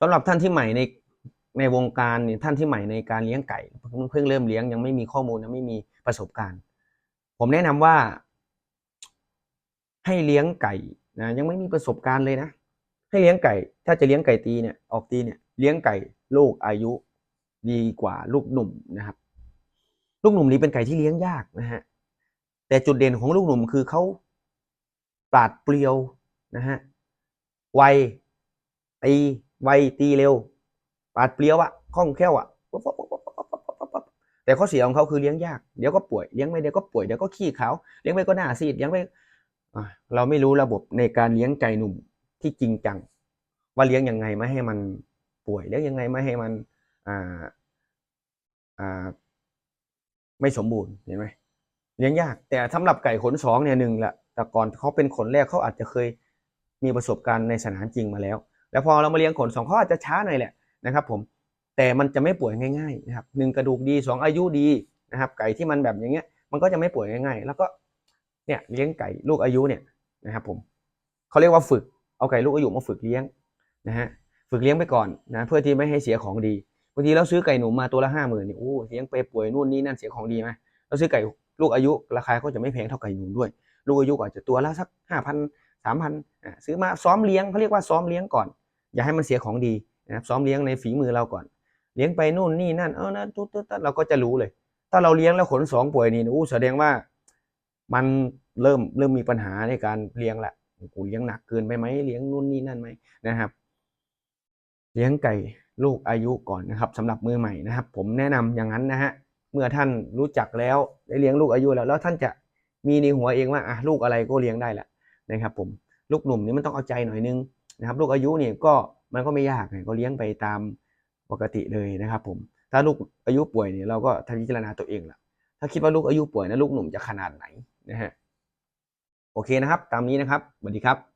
สำหรับท่านที่ใหม่ในในวงการเนี่ยท่านที่ใหม่ในการเลี้ยงไก่เพิ่งเริ่มเลี้ยงยังไม่มีข้อมูลยังไม่มีประสบการณ์ ผมแนะนำว่า ให้เลี้ยงไก่นะยังไม่มีประสบการณ์เลยนะให้เลี้ยงไก่ ถ้าจะเลี้ยงไก่ตีเนี่ยออกตีเนี่ยเลี้ยงไก่ลูกอายุดีกว่าลูกหนุ่มนะครับ ลูกหนุ่มนี้เป็นไก่ที่เลี้ยงยากนะฮะแต่จุดเด่นของลูกหนุ่มคือเขาปราดเปรียวนะฮะไวตี ไวตีเร็ว ปาดเปลี้ยวอะคล่องแคล่วอะแต่ข้อเสียของเขาคือเลี้ยงยากเดี๋ยวก็ป่วยเลี้ยงไม่เดี๋ยวก็ป่วยเดี๋ยวก็ขี้เขาเลี้ยงไม่ก็หน้าซีดเลี้ยงไม่เราไม่รู้ระบบในการเลี้ยงไก่หนุ่มที่จริงจัง ว่าเลี้ยงยังไงไม่ให้มันป่วยเลี้ยงยังไงไม่ให้มันอ่าอ่าไม่สมบูรณ์เห็นไหมเลี้ยงยาก แต่สำหรับไก่ขนสองเนี่ยหนึ่งละแต่ก่อนเขาเป็นขนแรกเขาอาจจะเคยมีประสบการณ์ในสนามจริงมาแล้ว แล้วพอเรามาเลี้ยงขนสองขาออาจจะช้าหน่อยแหละนะครับผมแต่มันจะไม่ป่วยง่ายๆนะครับหนึ่งกระดูกดีสองอายุดีนะครับ ไก่ที่มันแบบอย่างเงี้ย มันก็จะไม่ป่วยง่ายๆ แล้วก็เนี่ยเลี้ยงไก่ลูกอายุเนี่ยนะครับผมเขาเรียกว่าฝึกเอาไก่ลูกอายุมาฝึกเลี้ยงนะฮะฝึกเลี้ยงไปก่อนนะเพื่อที่ไม่ให้เสียของดีบางทีเราซื้อไก่หนุ่มมาตัวละห้าหมื่นเนี่ยโอ้เลี้ยงไปป่วยนู่นนี่นั่นเสียของดีไหมเราซื้อไก่ลูกอายุราคาก็จะไม่แพงเท่าไก่หนุ่มด้วย ลูกอายุอาจจะตัวละสักห้าพันสามพันซื้อมาซ้อมเลี้ยงเขาเรียกว่าซ้อมเลี้ยงก่อน อย่าให้มันเสียของดีนะครับซ้อมเลี้ยงในฝีมือเราก่อน เลี้ยงไปนู่นนี่นั่นเออนะตุ๊ดตุ๊ดเราก็จะรู้เลย ถ้าเราเลี้ยงแล้วขนสองป่วยนี่อู้แสดงว่ามันเริ่มเริ่มมีปัญหาในการเลี้ยงละกูเลี้ยงหนักเกินไปไหมเลี้ยงนู่นนี่นั่นไหมนะครับ เลี้ยงไก่ลูกอายุก่อนนะครับสำหรับมือใหม่นะครับ ผมแนะนำอย่างนั้นนะฮะเมื่อท่านรู้จักแล้วได้เลี้ยงลูกอายุแล้ว แล้วท่านจะมีในหัวเองว่าอะลูกอะไรก็เลี้ยงได้แหละนะครับ ผมลูกหนุ่มนี่มันต้องเอาใจหน่อยนึง นะครับลูกอายุเนี่ยก็มันก็ไม่ยากก็เลี้ยงไปตามปกติเลยนะครับ ผม ถ้าลูกอายุป่วยเนี่ยเราก็ทำพิจารณาตัวเองละถ้าคิดว่าลูกอายุป่วยนะลูกหนุ่มจะขนาดไหนนะฮะโอเคนะครับ ตามนี้นะครับสวัสดีครับ